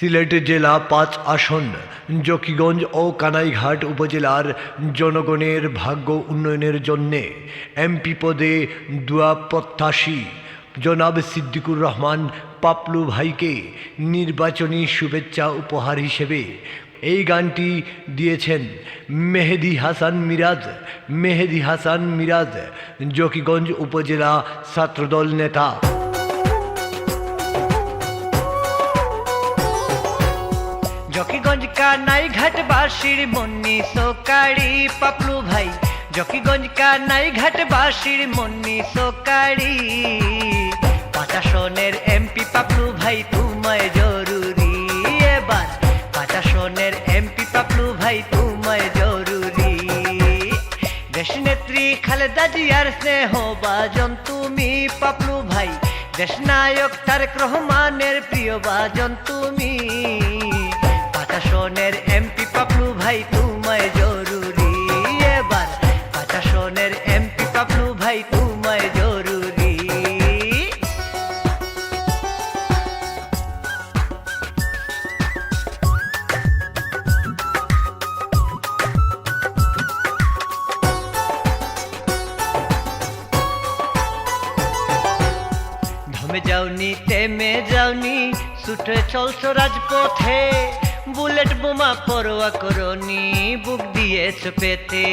সিলেট জেলা পাঁচ আসন, জকিগঞ্জ ও কানাইঘাট উপজেলার জনগণের ভাগ্য উন্নয়নের জন্যে এমপি পদে দুয়া প্রত্যাশী। জনাব সিদ্দিকুর রহমান পাপলু ভাইকে নির্বাচনী শুভেচ্ছা উপহার হিসেবে এই গানটি দিয়েছেন মেহেদি হাসান মিরাজ। মেহেদি হাসান মিরাজ, জকিগঞ্জ উপজেলা ছাত্রদল নেতা। জকিগঞ্জ কানাই ঘাট বাসির মন্নি সোকাড়ি পাপলু ভাই। জকিগঞ্জ কানাই ঘাট বাসির মন্নি সোকাড়ি পাঁচাশনের এমপি পাপলু ভাই, তোমায় জরুরি এবার। পাঁচাশনের এমপি পাপলু ভাই, তোমায় জরুরি। দেশ নেত্রী খালেদা জিয়ার স্নেহ বাজন তুমি পাপলু ভাই। দেশ নায়ক তারেক রহমানের প্রিয় বাজন তুমি। পাঁচাশনের এমপি পাপলু ভাই, তোমায় জরুরি এবার। পাঁচাশনের এমপি পাপলু ভাই, তোমায় জরুরি। ধমে যাওনি, তেমে যাওনি, ছুটে চলছো রাজপথে। বুলেট বোমা পরোয়া করনি, বুক দিয়েছ পেতে।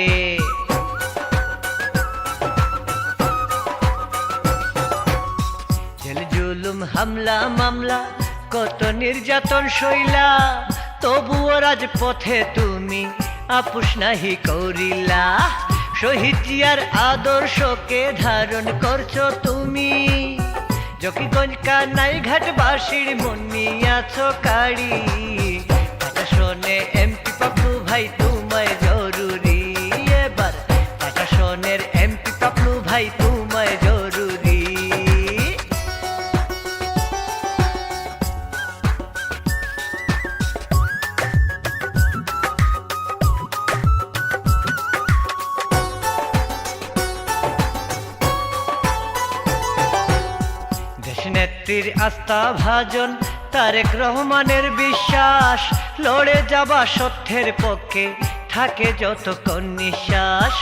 জুলুম, হামলা, মামলা, কত নির্যাতন শৈলা তবুও রাজপথে তুমি আপুস নাহি করিলা। শহীদ জিয়ার আদর্শকে ধারণ করছ তুমি। জকিগঞ্জ কানাই ঘাট বাসির মনি আছো কাড়ি। নেত্রীর আস্থা ভাজন, তারেক রহমানের বিশ্বাস। লড়ে যাবা সত্যের পক্ষে, থাকে যতক্ষণ নিঃশ্বাস।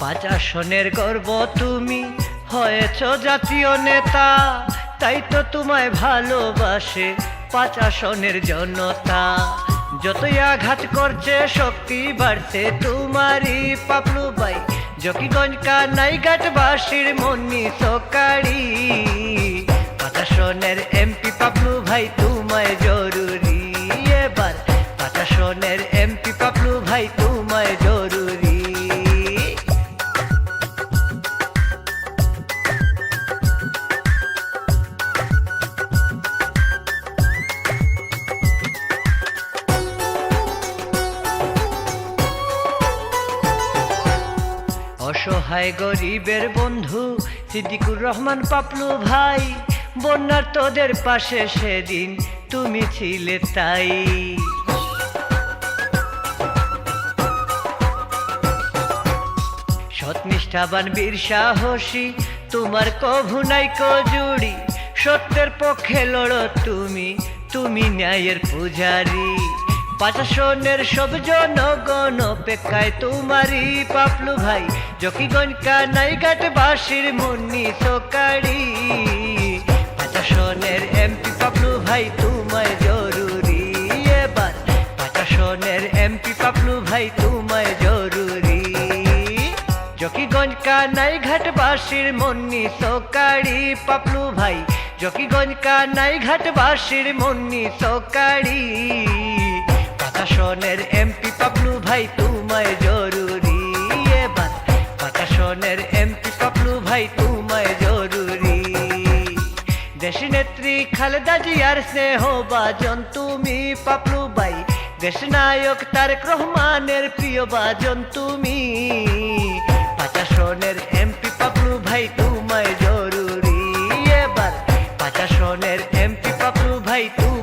পাঁচ আসনের গর্ব তুমি, হয়েছ জাতীয় নেতা। তাই তো তোমায় ভালোবাসে পাঁচ আসনের জনতা। যতই আঘাত করছে, শক্তি বাড়ছে তোমারই। পাপলু বাই জকিগঞ্জ কানাই ঘাট বাসির মনি সকাড়ি। কথা শোনের এমপি পাবলু ভাই তোমায় অসহায় গরিবের বন্ধু, সিদ্দিকুর রহমান পাপলু ভাই বন্যার তোদের পাশে সেদিন তুমি ছিলে তাই। সৎনিষ্ঠাবান বীর সাহসী, তোমার কভু নাই কজুড়ি, সত্যের পক্ষে লড়ো তুমি তুমি ন্যায়ের পূজারি। পাঁচাশনের সব জনগণ অপেক্ষায় তোমারই পাপলু ভাই জকিগঞ্জ কানাই ঘাট বাসির মুন্নি সকাড়ি পাঁচাশনের এমপি পাপলু ভাই, তোমায় জরুরি। এবার পাঁচাশনের এমপি পাপলু ভাই, তোমায় জরুরি। জকিগঞ্জ কানাই ঘাট বাসির মন্নি সকাড়ি পাপলু ভাই জকিগঞ্জ কানাই ঘাট বাসির মন্নি সকাড়ি পাকাশনের এমপি পাপলু ভাই, তোমায় জরুরি। ভাই তোমায় জরুরি। দেশ নেত্রী খালেদা জিয়ার স্নেহ বাজন তুমি পাপলু বাই। দেশ নায়ক তারেক রহমানের প্রিয় বাজন তুমি। পাচাশনের এমপি পাপলু ভাই তোমায় জরুরি। এবার পাচাশনের এমপি পাপলু ভাই তুমি